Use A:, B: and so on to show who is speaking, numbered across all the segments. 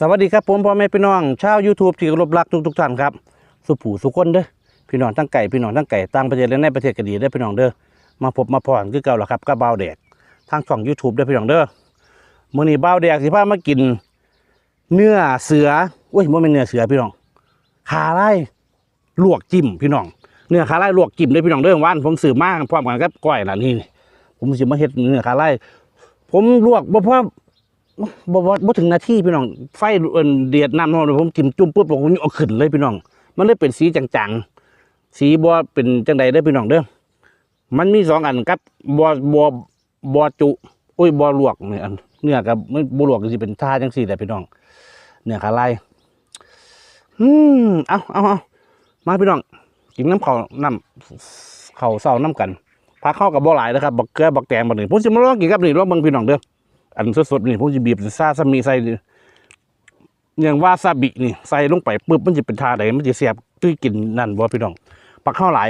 A: สวัสดีครับผมพ่อแม่พี่น้องชาว YouTube ที่รพรักทุกทุกท่านครับ สุผูสุคนเด้อพี่น้องทั้งไก่พี่น้องทั้งไก่ต่างประเทศและในประเทศก็ดีเด้อพี่น้องเด้อมาพบมาพรคือเก่าแล้วครับกับบ่าวแดกทางช่อง YouTube เด้อพี่น้องเด้อมื้อนี้บ่าวแดกสิพามากิน เนื้อเสืออุ้ยบ่แม่นเนื้อเสือพี่น้องขาไล่ลวกจิ้มพี่น้องเนื้อขาไล่ลวกจิ้มเด้อพี่น้องเด้อวานผมซื้อมาพร้อมกันกับก้อยล่ะนี่ผมสิมาเฮ็ดเนื้อขาไล่ผมลวกบ่พอ บ่บ่บ่ถึงนาทีพี่น้อง ไฟเอิ่นเดือดน้ำร้อนผมจิ้มจุ่มปุ๊บผมเอาขึ้นเลยพี่น้อง มันเลยเป็นสีจางๆ สีบ่เป็นจังใดเด้พี่น้องเด้อ มันมีสองอันครับบ่บ่บ่จุอุ้ยบ่ลวกเนี่ยเนื้อกับมันบ่ลวกสิเป็นท่าจังซี่แหละพี่น้อง เนื้อขาลายอืมเอาเอาเอามาพี่น้องกินน้ำข้าวน้ำข้าวเศร้าน้ำกันพักเข้ากับบ่หลายนะครับบักเกลือบักแตงบักหนี่งผมสิมาลองกินกับนี่ลองเบิ่งพี่น้องเด้อ อันสดๆนี่ผมจะบีบซาซามิใส่นี่อย่างวาซาบินี่ใส่ลงไปปุ๊บมันจะเป็นทาใดมันจะเสียบตุ้ยกินนั่นบ่พี่น้องปักข้าวไหล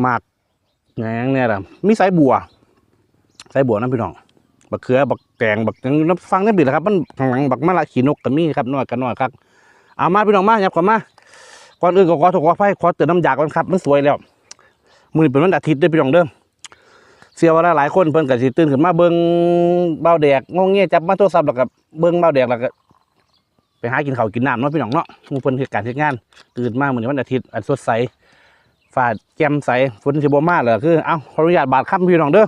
A: หมากแหงเนี่ยละมีสายบัวสายบัวน้ำพี่น้องบักเขือบักแตงบักน้ำฟังนั่บิดแหละครับ มันข้างหลังบักมะละขีนกก็มีครับน้อยกันน้อยครับเอามาพี่น้องมาหยับก่อนมาก่อนอื่นก็ขอโทษขออภัยขอเตือนน้ำยาก่อนครับ มันสวยแล้วมือเป็นวันอาทิตย์ด้อพี่น้องเด้อ เสียเวลาหลายคนเพิ่นก็สิตื่นขึ้นมาเบิ่งเบาแดกงงเงี้ยจับมาโทรศัพท์แล้วก็เบิ่งเบาแดกแล้วก็ไปหากินข้าวกินน้ำเนาะพี่น้องเนาะหมู่เพิ่นเฮ็ดการเฮ็ดงาน ตื่นมามื้อนี้วันอาทิตย์อันสดใสฟ้าแจ่มใสฝนสิบ่มาเลยคือเอ้าขออนุญาตบาดค่ำพี่น้องเด้อ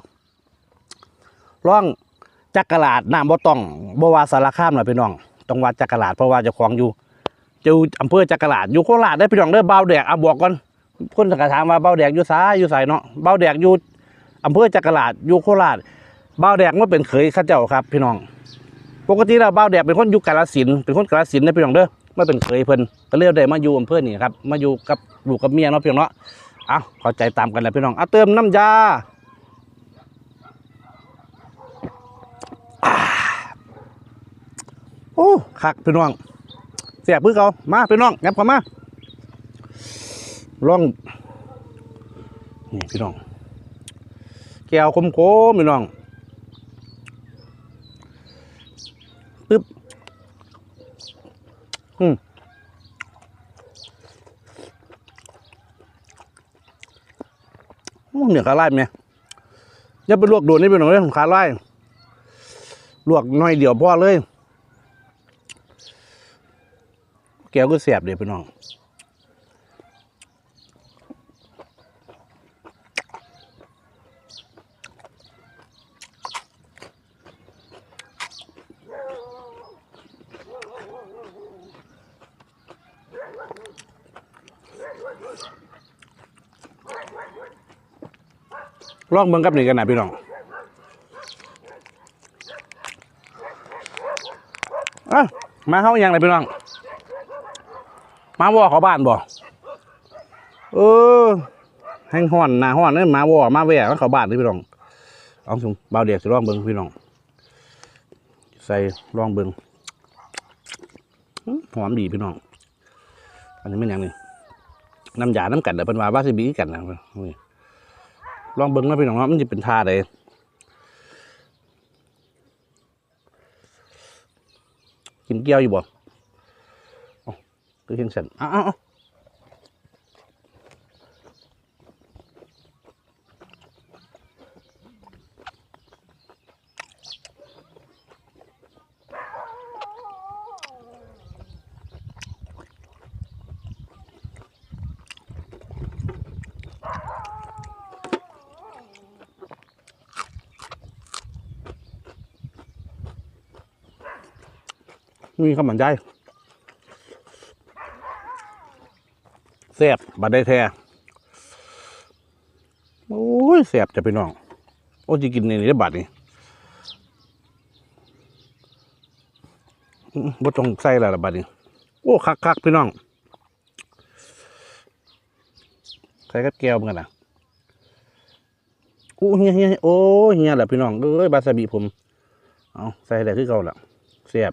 A: ร่องจักรลาดน้ำบ่ต้องบ่ว่าสารคามน่ะพี่น้องต้องว่าจักรลาดเพราะว่าเจ้าของอยู่อยู่อำเภอจักรลาดอยู่โคราชได้พี่น้องเด้อเบาแดกเอาบอกก่อนคนก็ถามว่าเบาแดกอยู่ไสายอยู่ไสเนาะเบาแดกอยู่ อำเภอจักราชอยู่โคราชบ้าวแดกว่เป็นเขยข้าเจ้าครับ พี่น้อง ปกติแล้วบ้าวแดกเป็นคนอยู่กาฬสินเป็นคนกาฬสินนะพี่น้องเด้อไม่เป็นเขยเพิ่นก็เรียกได้มาอยู่อำเภอนี่ครับมาอยู่กับลูกกับเมียเนาะพี่น้องเนาะเอาเข้าใจตามกันแล้วพี่น้องเอาเติมน้ำยาอ่าโอ้คักพี่น้องเสียบพื้นเขามาพี่น้องงับเข้ามาลองนี่พี่น้อง แก้วคมโคมพี่น้องปึ๊บอืมเหนือขาไล่ไหมอย่าไปลวกโดนนี่เป็นหน่อยเลยขาไล่ลวกหน่อยเดียวพอเลย แก้วก็เสียบเดี๋ยวพี่น้อง ลองเบิ่งกับนี่กันนะพี่น้องอะมาเข้าอยังไงพี่น้อง มาว่อเขาบ้านบ่เออแห้งห้อนหนาห้อนเนี่ยมาว่อมาแหว่มาเขาบ้านเลยพี่น้องเอาสุ่มเบาเดียกสิลองเบิ่งพี่น้อง ใส่ลองเบิ่งหอมดีพี่น้อง อันนี้ไม่นหยังนี่ น้ำยาน้ำกัดเดี๋ยวเป็นว่าบาซิบีกันนะนี่ลองเบิ้งนะพี่น้องว่ามันจะเป็นท่าใดกินเกี๊ยวอยู่บ่เอ๋อคือเห็นสันอ้าว มีข้าวมันใจแซ่บบัดได้แท้โอ้ยแซ่บจะไปน้อง โอ้จะกินในนี้ได้บัดนี่บ่ต้องใส่แล้วละบัดนี้ โอ้คักคักพี่น้อง ใส่กับแก้วเหมือนกันนะอู้เฮียเฮียโอ้เฮียแหละพี่น้องเอ้ยบาซาบิผม เอาใส่ได้คือเก่าละแซ่บ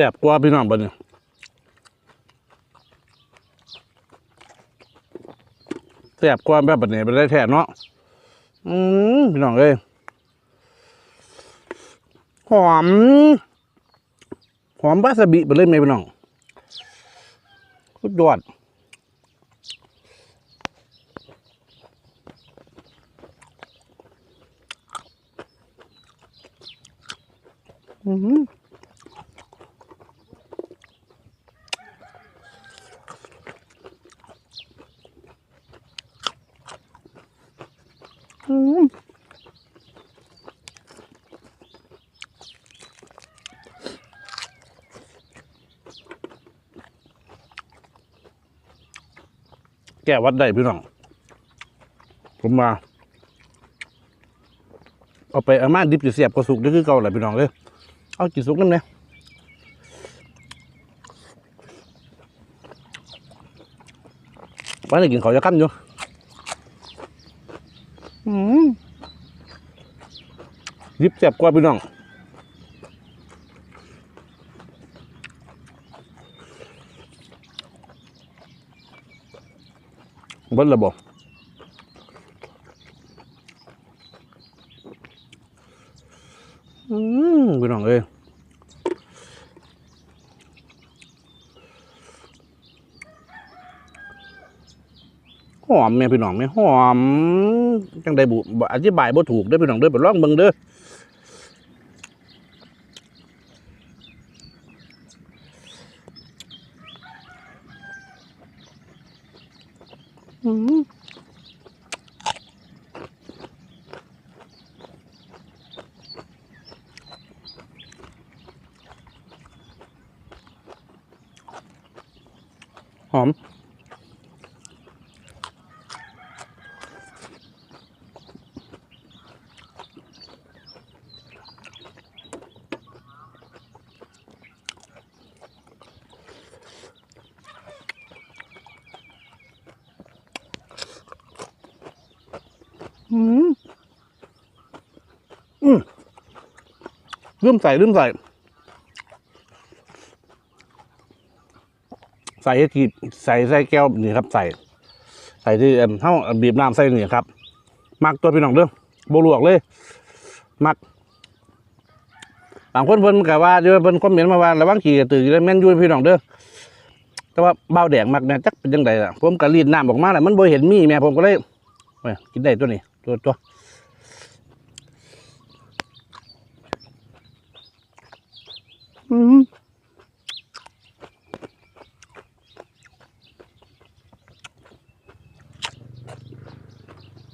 A: ซ่บกว่าพี่น้องบัดนี้แซ่บกว่าแบบบัดนี้ไปได้แท้เนาะอืมพี่น้องเอ้ยหอม หอมวาซาบิไปเลยไหมพี่น้องสุดยอดอืม ก้วัดได้พี่น้อง ผมมา เอาไปอาม่าดิบจะเสียบก็สุกได้คือเก่าแหละพี่น้องเลยเอากินสุกน้ำเนี่ยวันนี้กินเขาวจะกั้นอยู่อืมดิบเสียบกว่าพี่น้อง บิ้ลระบบอืมพี่น้องเอ้ยหอมแม่พี่น้องแม่หอมจังได้บุอธิบายบ่ถูกเด้อพี่น้องเด้อไปลองเบิ่งเด้อ อืมหอม อืมอืมเริ่มใส่เริ่มใส่ ใส่ให้ทีใส่ใส่แก้วนี่ครับ ใส่ ใส่ที่เอ็มเท่าบีบน้ำใส่นี่ครับ มักตัวพี่น้องเด้อโบลวกเลย มักบางคนเพิ่นกะว่าเดี๋ยวเพิ่นคอมเมนต์มาว่าระวังขี่กระตือแล้วแม่นยุ่ยพี่น้องเด้อแต่ว่าเบาแดงมักเนี่ยจักเป็นยังไงล่ะผมก็รีดน้ำออกมาแหละมันบ่เห็นมีแม่ผมก็เลยเว้ยกินได้ตัวนี้ ตัวตัวอืม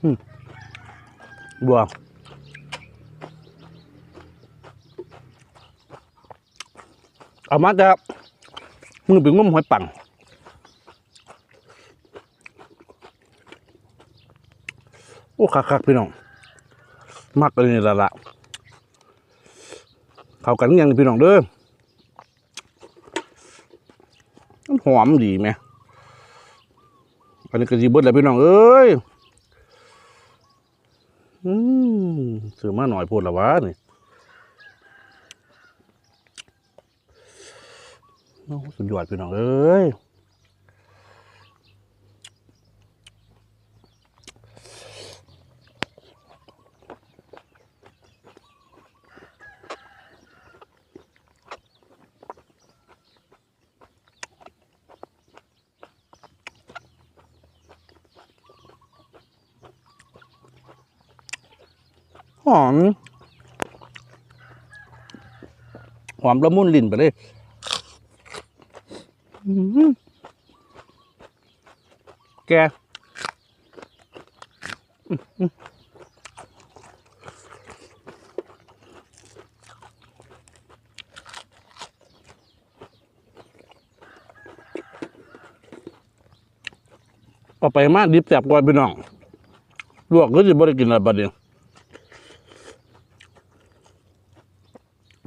A: อืมบัวเอามาจะมือไปงมหอยปัง โอ้คักพี่น้องมักเลยนี่ละละเข้ากันยังพี่น้องเด้อมันหอมดีไหมอันนี้ก็จีเบิดแล้วพี่น้องเอ้ยอืมซื้อมาหน่อยพูดละวะนี่โอ้สุดยอดพี่น้องเอ้ย หอมหอมละมุนลิ้นไปเลยแกออหือเอาไปมาดิบแสบก่อนพี่น้องลวกก็จะบ่ได้กินอะไรบัดเดีย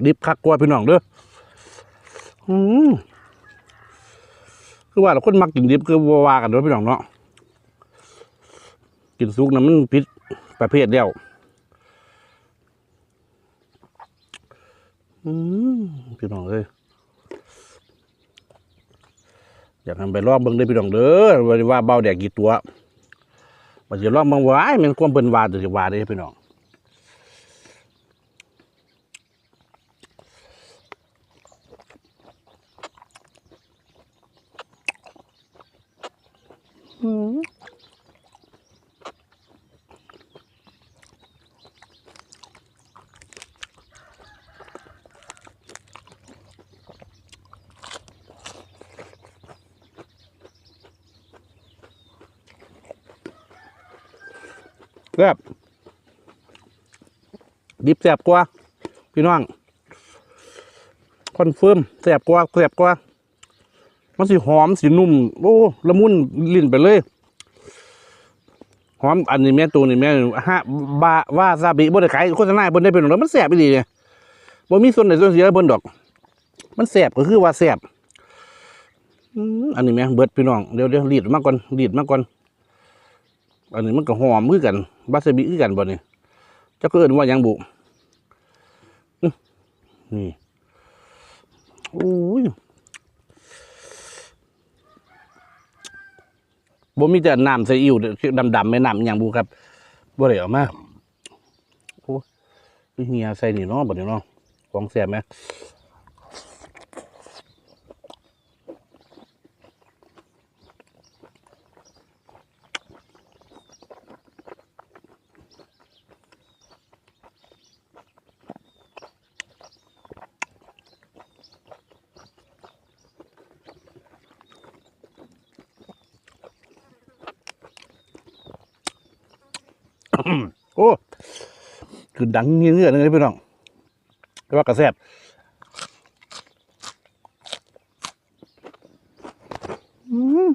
A: ดิบคักกว่าพี่น้องเด้ออืมคือว่าเราคนมักกินดิบคือว่ากันเด้อพี่น้องเนาะกินสุกนะมันผิดประเภทเดียวอืมพี่น้องเอ้ยอยากทำไปรอบเบิ่งได้พี่น้องเด้อว่าว่าเบาแดกกี่ตัวมันจะรอบเบิ่งว่าไอ้มันความเป็นวาแต่สิว่าได้พี่น้อง ดิบแซ่บกว่าพี่น้องคอนเฟิร์มแซ่บกว่าแซ่บกว่ามันสิหอมสินุ่มโอ้ละมุนลิ้นไปเลยหอมอันนี้แม่ตัวนี้แม่ฮะบาว่าซาบิบ่ได้ขายโฆษณาให้เพิ่นได้เป็นหรอกมันแซ่บอีหลีเนี่ยบ่มีส่วนไหนส่วนเสียให้เพิ่นดอก มันแซ่บก็คือว่าแซ่บอันนี้แม่เบิดพี่น้องเดี๋ยวเดี๋ยวรีดมากก่อนรีดมากก่อนอันนี้มันก็หอมคือกันวาซาบิคือกันบ่นี่เจ้าก็เอิ้นว่ายังบุ นี่โอ้ยบ่มีแต่น้ำใส่อิ่วดำๆไม่น้ำอย่างบูครับบ่ได้ออกมาโอ้ยเฮียใส่นี่เนาะบัดนี้เนาะของแซ่บไหมโอ้คือ ดังเงี้ยๆเลยพี่น้องแต่ว่ากระแซบอืม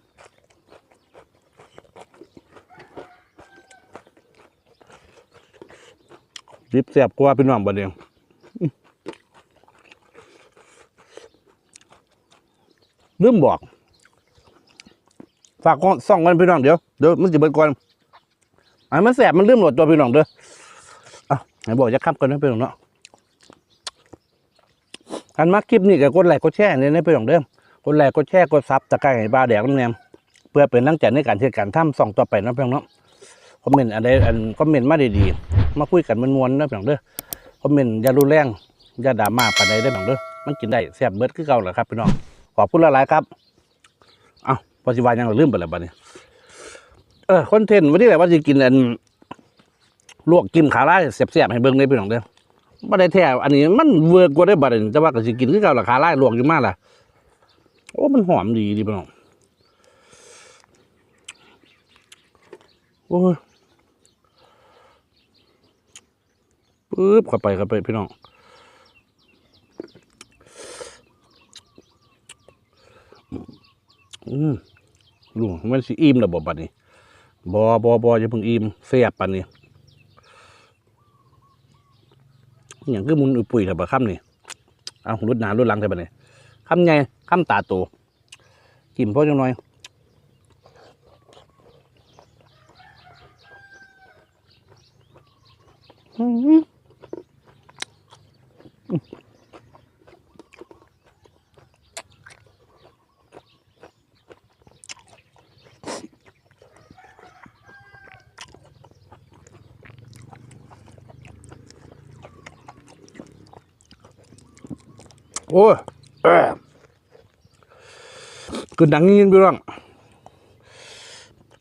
A: ริบแซบกว่าพี่น้องบัดเดียวลืมบอก ฝากกล้องส่องกันพี่น้องเดี๋ยวเดี๋ยวมันจะเบิดก่อนไอันมันแสบมันลืมโหลดตัวพี่น้องเด้อ บอกจะคับกันนะพี่น้องเนาะอันมาคลิปนี้ก็กดไลค์กดแชร์เนี่ยนะพี่น้องเด้อกดไลค์กดแชร์กดซับตะไคร้ให้บาแดกน้ำแนมเพื่อเป็นตั้งใจในการเทศการทำส่องต่อไปนะพี่น้องเนาะคอมเมนต์อะไรอันคอมเมนต์มาดีๆมาคุยกันมันมวนๆนะพี่น้องเด้อคอมเมนต์อย่ารุนแรงอย่าด่ามาปานใดได้อพี่น้องเด้อมันกินได้แซ่บเบิดคือเก่าแหละครับพี่น้องขอบคุณหลายๆครับเอ้าปัจจุบันยังลืมไปแล้วบัดนี้เออคอนเทนต์วันนี้แหละว่าจะกินอัน ลวกกินขาล่เสียบๆให้เบิ่งได้พี่น้องเด้อบ่ได้แท้อันนี้มันเวิร์กกว่าได้บัดนี้แต่ว่าก็สิกินคือเก่าล่ะขาล่ลวกอยู่มากล่ะโอ้มันหอมดีดีพี่น้องโอ้ยปึ๊บเข้าไปเข้าไปพี่น้องอืมลุงมันสิอิ่มแล้วบ่บัดนี้บอบอบออย่าเพิ่งอิ่มเสียบปันนี่ อย่างคือมุนอุปุยแต่บะค่ำนี่เอารุดหนารุดลังแต่บัดนี้คำไงคำตาโตกินพอจังหน่อยอืม โอ้ยเอ้อคือดังยินพี่น้อง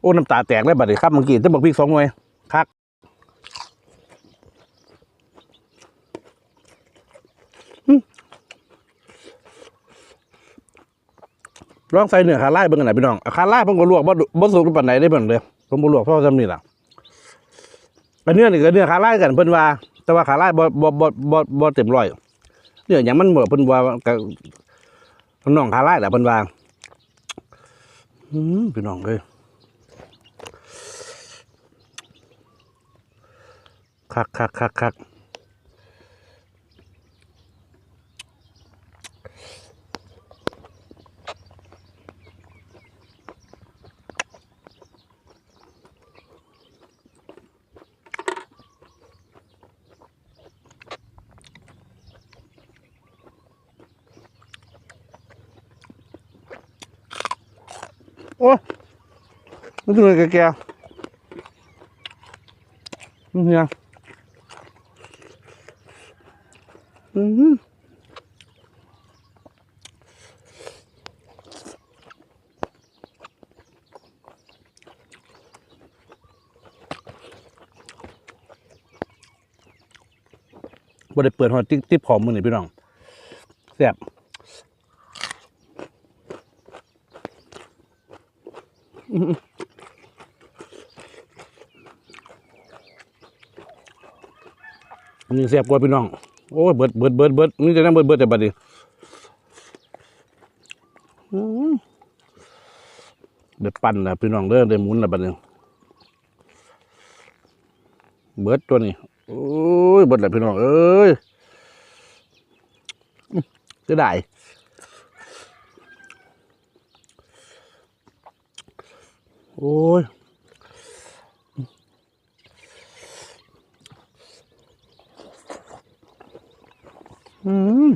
A: โอ้น้ำตาแตกเลยบัดนี้ครับเมื่อกี้จะบอกพี่สองหน่วยคักอื้อลองใส่เนื้อขาไล่เบิ่งกันหน่อยพี่น้องอาขาไล่ผมก็ลวกบ่ดุบ่สุกปานใดได้เบิ่งเลยผมบ่ลวกเพราะจำนี่ล่ะอันเนื้อนี่ก็เนื้อขาไล่กันเพิ่นว่า แต่ว่าขาไล่บ่บ่บ่บ่บ่เต็มร้อย นื้ออย่างมันเหมือเพิ่นว่ากับน้องคาไล่แหละเพิ่นว่าอืมพี่น้องเลยคักคักคักคัก อ้ยมันคือแก่ๆนี่เฮียอืมบ่ได้เปิดหัวติ๊กติ๊บของมือนี่พี่น้องแซ่บ นนี้แซ่บกว่าพี่น้อง โอ้ยเบิดเบิดเบิดเบิดนี่จะนั่งเบิดเบิดแต่บัดนี้เดี๋ยวปั่นนะพี่น้องเด้อเดี๋ยวหมุนนะบัดนี้เบิดตัวนี้โอ้ยเบิดแหละพี่น้องเอ้ยจะได้ โอ้ยอืม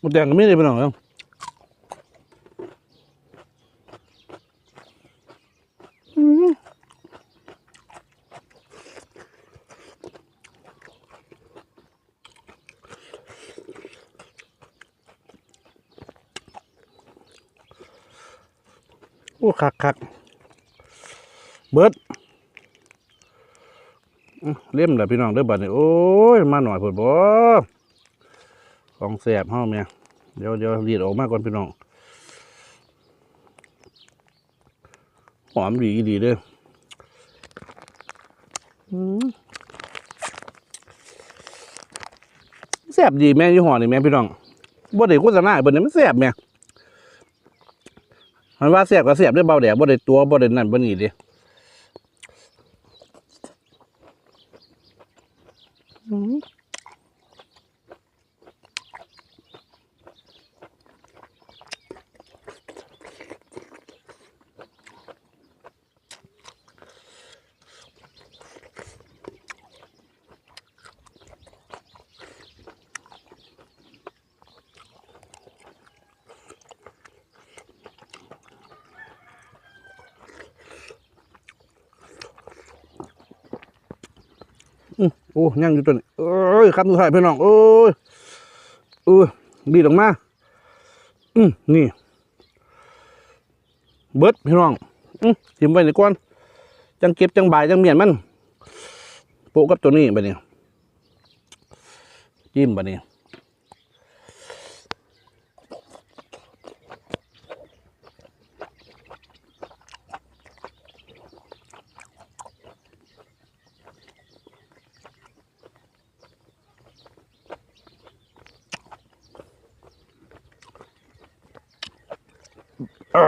A: หมดแดงก็ไม่ได้พี่น้องเอ้ยอืมโอ้คักคักเบิดอื้อเล่มเลยพี่น้องเด้อบัดนี้โอ้ย มาหน่อยเพิ่นบ่ ของแสบเฮาแม่เดี๋ยวเดี๋ยวรีดออกมาก่อนพี่น้อง หอมดีดีเด้ออืมแซ่บดีแม่ยี่ห้อนี่แม่พี่น้องบ่ได้โฆษณาให้เบิ่นนี่มันแซ่บแม่มันว่าแซ่บก็แซ่บได้อเบาแดดบ่ได้ตัวบ่ได้นั่นบ่นี่เด้ โอ้ยังอยู่ตัวนี้เอ้ยครับดูถ่านพี่น้องโอ้ยเอ้ยดีดออกมาอืมนี่ เบิดพี่น้องอืมทิมไว้ในก้อนจังเก็บจังบายจังเมียนมันโปะกับตัวนี้ไปเนี่ยจิ้มไปเนี่ย โอ้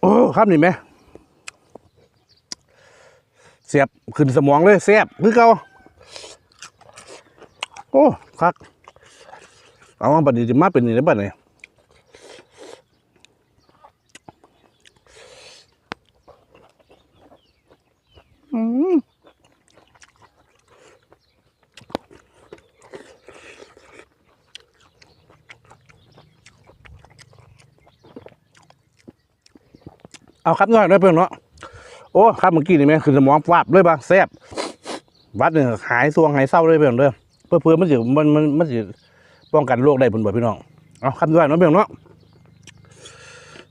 A: โอ้ครับนี่ไหมเสียบขึ้นสมองเลยเสียบคือเก่าโอ้คัก เอามาบัดนี้จะมาเป็นนี่ได้บัดนี้ เอาครับน้อยได้เพิ่อนเนาะโอ้ครับเมื่อกี้นี่แม่ขึ้นสมองฟาบเลยปะแซ่บวัดเนี่ยหายซวงหายเศร้าเลยเพิ่อนเด้อเพื่อเพื่อมันสิมันมันมันสิป้องกันโรคได้เพิ่นบ่พี่น้องเอาครับน้อยเนาะเพิ่อนเนาะ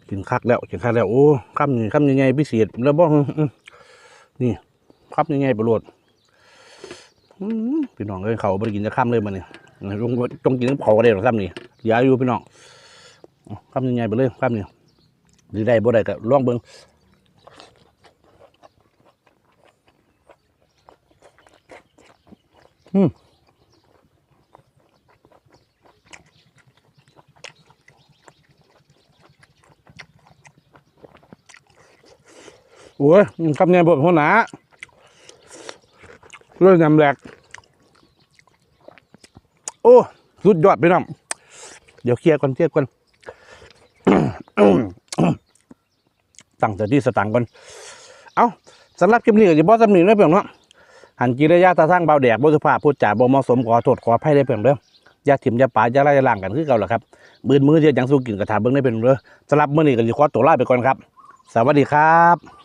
A: กินคักแล้วกินคักแล้วโอ้คำนี้คำยังไงพิเศษแล้วบ้ออื้อนี่คำยังไงประโลดอื้อพี่น้องเอ้ยเขาได้กินจะคำเลยมันนี่ตรงตรงกินเขาก็ได้หรอกคำนี้อย่าอยู่พี่น้องเอาคำยังไงไปเลยคำนี้ หรือได้บ่ได้ก็ลองเบิ่งอืมโอ้ยคำเนียบทหัหนาเรื่องยำแหลก โอ้ สุดยอดไปน้องเดี๋ยวเคลียร์ก่อนเคลียร์ก่อน ตั้งแต่ที่สตังก่อนเอาสำหรับคลิปนี้ก็จะบอสำนีนะเพียงเนาะหันกิริยาตาสร้างเบาแดกบุสุภาพพูดจาบ่เหมาะสมขอโทษขออภัยได้เพียงเด้อยาถิ่มยาป่ายาไล่ยาล่างกันคือเก่าแหละครับมือมือเดียวยังสู้กินกระถาเบิ้งได้เป็นเด้อสำหรับมื้อนี้ก็จะขอตัวลาไปก่อนครับ สวัสดีครับ